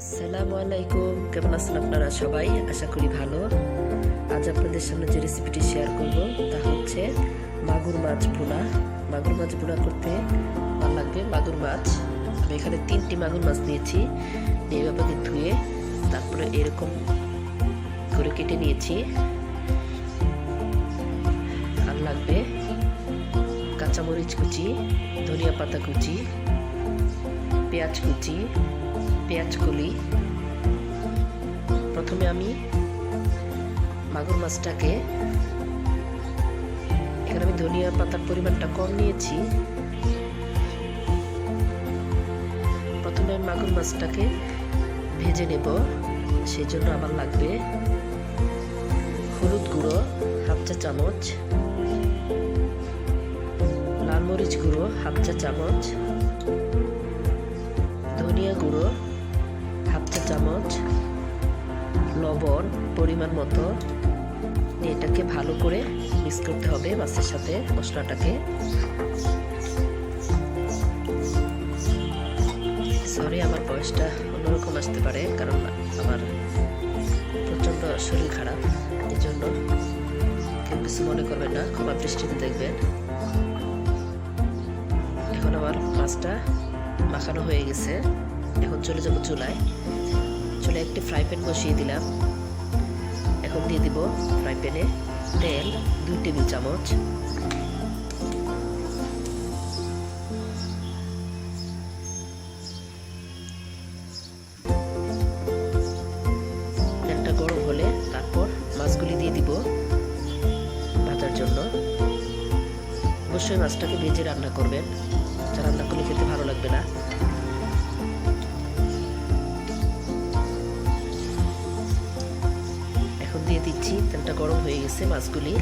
আসসালামু আলাইকুম। কেমন আছেন আপনারা সবাই? আশা করি ভালো। আজ আপনাদের সামনে যে রেসিপিটি শেয়ার করব, তা হচ্ছে মাগুর মাছ ভুনা। মাগুর মাছ ভুনা করতে ভালো লাগবে মাগুর মাছ। আমি এখানে তিনটি মাগুর মাছ নিয়েছি। নিয়ে এভাবে ধুয়ে তারপরে এরকম করে কেটে নিয়েছি। আর লাগবে। কাঁচামরিচ কুচি, ধনিয়া পাতা কুচি, পেঁয়াজ কুচি পেঁয়াজ কলি প্রথমে আমি মাগুর মাছটাকে, এখানে আমি ধনিয়া পাতার পরিমাণটা কম নিয়েছি। প্রথমে আমি মাগুর মাছটাকে ভেজে নেব, সেই জন্য আমার লাগবে হলুদ গুঁড়ো, হাফ চা চামচ, লাল মরিচ গুঁড়ো, হাফ চা চামচ, ধনিয়া গুঁড়ো চা চামচ লবণ, পরিমাণ মতো। এটাকে ভালো করে মিক্স করতে হবে মাছের সাথে মশলাটাকে। সরি আমার বয়সটা অন্যরকম আসতে পারে, কারণ আমার প্রচণ্ড শরীর খারাপ। এই জন্য কেউ কিছু মনে করবেন না, ক্ষমা দৃষ্টিতে দেখবেন। এখন আমার মাছটা মাখানো হয়ে গেছে। এখন চলে যাব চুলায়। চুলায় একটি ফ্রাই প্যান বসিয়ে দিলাম। এখন দিয়ে দিব ফ্রাই প্যানে তেল, দুই টেবিল চামচ। তেলটা গরম হলে তারপর মাছগুলি দিয়ে দিব ভাজার জন্য। অবশ্যই মাছটাকে ভেজে রান্না করবেন। যা রান্না করলে খেতে ভালো লাগবে না। দিচ্ছি, তেলটা গরম হয়ে গেছে মাছগুলি।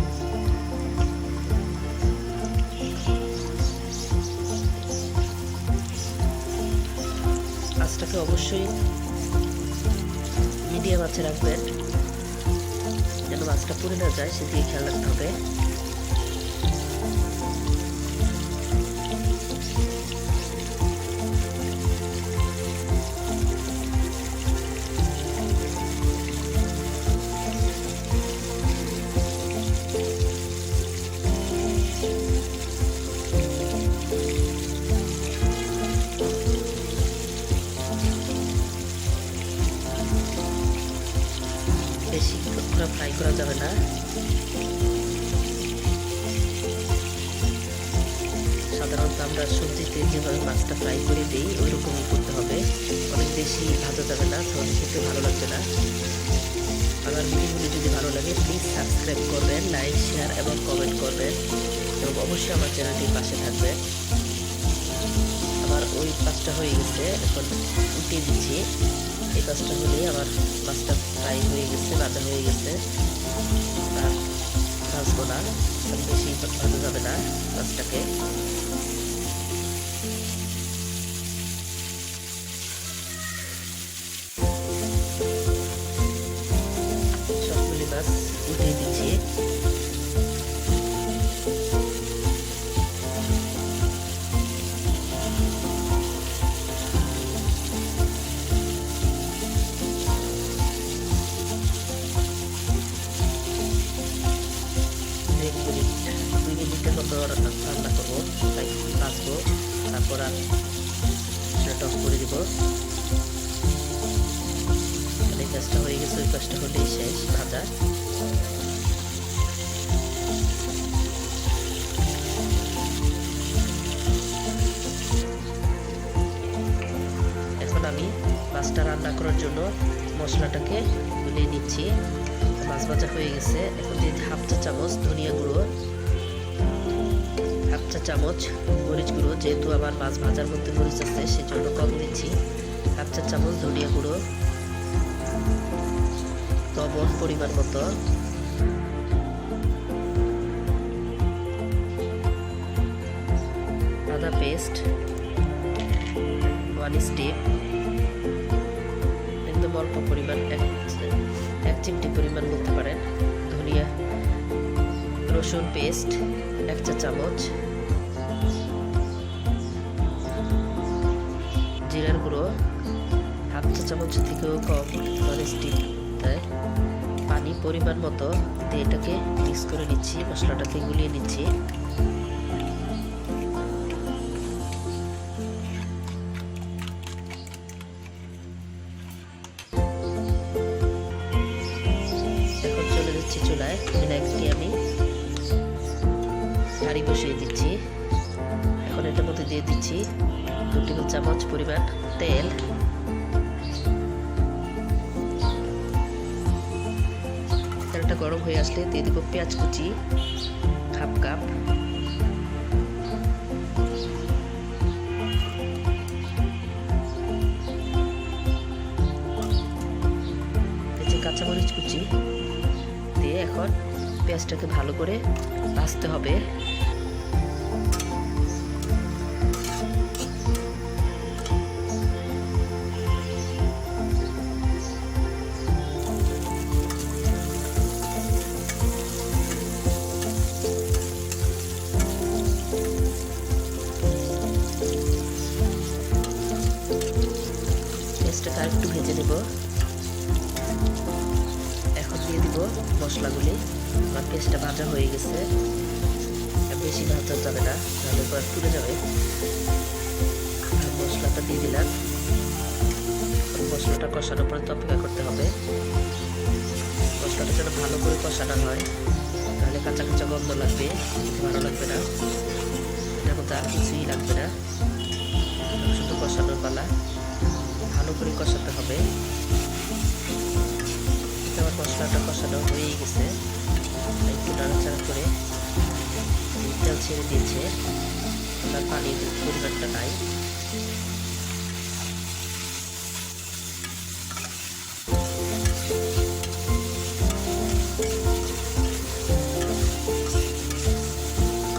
মাছটাকে অবশ্যই মিডিয়াম আছে রাখবেন, যেন মাছটা পুড়ে না যায় সেদিকে খেয়াল রাখতে হবে। বেশি করে ফ্রাই করা যাবে না। সাধারণত আমরা সবজিতে যেভাবে মাছটা ফ্রাই করে দিই ওই রকমই করতে হবে। অনেক বেশি ভাজা যাবে না, তাহলে খেতে ভালো লাগবে না। আমার ভিডিওগুলি যদি ভালো লাগে প্লিজ সাবস্ক্রাইব করবেন লাইক শেয়ার এবং কমেন্ট করবেন। এবং অবশ্যই আমার চ্যানেলটির পাশে থাকবেন। আমার ওই পাঁচটা হয়ে গেছে, এখন উঠিয়ে দিচ্ছি। এই কাজটা হলেই আমার মাছটা ফ্রাই হয়ে গেছে ভাজা হয়ে গেছে। আর ভাজবো না বেশি ভাজা যাবে না মাছটাকে হয়ে গেছে হলেই শেষ ভাজা। এখন আমি মাছটা রান্না করার জন্য মশলাটাকে গুলিয়ে নিচ্ছি। মাছ ভাজা হয়ে গেছে। এখন দিয়ে হাফ চা চামচ ধনিয়া গুঁড়ো, হাফ চা চামচ মরিচ গুঁড়ো। যেহেতু আমার মাছ ভাজার মধ্যে মরিচ আছে, সেজন্য কম দিচ্ছি। হাফ চা চামচ ধনিয়া গুঁড়ো লবণ পরিমাণ মতো। আদা পেস্ট ওয়ান স্টেপ একদম অল্প পরিমাণ, এক এক চিমটি পরিমাণ বলতে পারেন। ধনিয়া, রসুন পেস্ট এক চা চামচ। জিরার গুঁড়ো, হাফ চা চামচ থেকেও কম নন স্টিক দেয় পানি, পরিমাণ মতো দিয়ে এটাকে মিক্স করে নিচ্ছি, মশলাটাকে গুলিয়ে নিচ্ছি। এখন চলে যাচ্ছি চুলায় ভিনাগিটি আমি হাঁড়ি বসিয়ে দিচ্ছি। এখন এটার মধ্যে দিয়ে দিচ্ছি দু টেবিল চামচ পরিমাণ তেল। গরম হয়ে আসলে দিয়ে দেবো পেঁয়াজ কুচি হাফ কাপ কাঁচামরিচ কুচি, দিয়ে এখন পেঁয়াজটাকে ভালো করে ভাজতে হবে। পেঁয়াজটাকে আর একটু ভেজে নেব। এখন দিয়ে দিব মশলাগুলি। আমার পেস্টটা ভাজা হয়ে গেছে। বেশি ভাজা যাবে না, তাহলে পর পুড়ে যাবে। মশলাটা দিয়ে দিলাম। মশলাটা কষানোর পর্যন্ত অপেক্ষা করতে হবে। মশলাটা যেন ভালো করে কষানো হয়, তাহলে কাঁচা কাঁচা গন্ধ লাগবে, ভালো লাগবে না। এটার মধ্যে কিছুই লাগবে না। শুধু কষানোর পালা। ভালো করে কষাতে হবে। আমার মশলাটা কষানো হয়েই গেছে। একটু নাড়াচাড়া করে তেল ছেড়ে দিয়েছে। তার পানির পরিমাণটা নাই।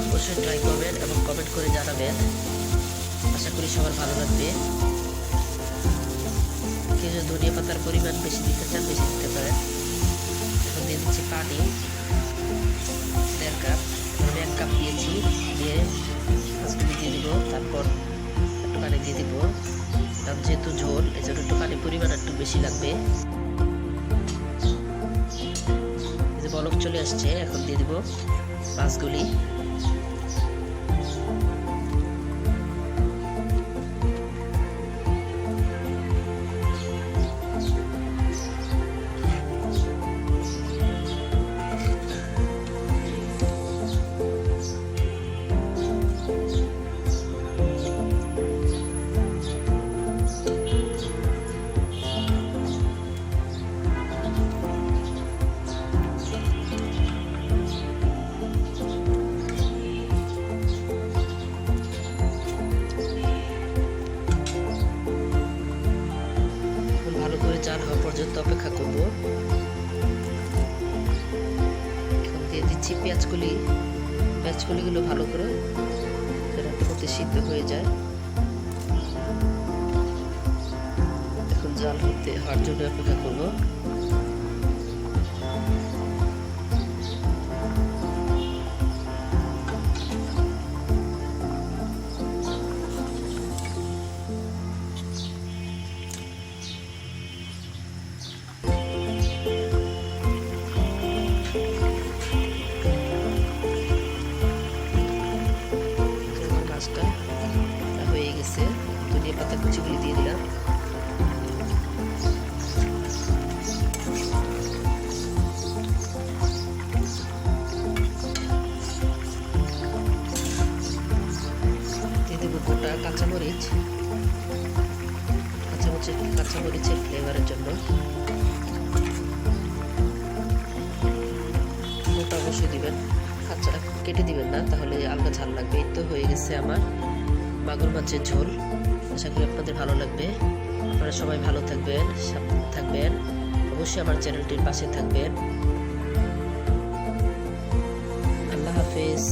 অবশ্যই ট্রাই করবেন এবং কমেন্ট করে জানাবেন। আশা করি সবার ভালো লাগবে। যদি ধনিয়া পাতার পরিমাণ বেশি দিতে চান, বেশি দিতে পারেন। এখন দিয়ে দিচ্ছি পানি। দেড় কাপ। আমি এক কাপ দিয়েছি, দিয়ে মাছগুলি দিয়ে দিব, তারপর একটু পানি দিয়ে দিব। কারণ যেহেতু ঝোল এই জন্য একটু পানি পরিমাণ একটু বেশি লাগবে। বলক চলে আসছে, এখন দিয়ে দিব মাছগুলি পেঁয়াজগুলিগুলো ভালো করে ফুটে সিদ্ধ হয়ে যায়। এখন জাল হতে হওয়ার জন্য অপেক্ষা করব। অবশ্যই দিবেন। কাঁচা কেটে দিবেন না, তাহলে আলগা ঝাল লাগবে। এই তো হয়ে গেছে আমার মাগুর মাছের ঝোল। আশা করি আপনাদের ভালো লাগবে। আপনারা সবাই ভালো থাকবেন থাকবেন। অবশ্যই আমার চ্যানেলটির পাশে থাকবেন। আল্লাহ হাফেজ।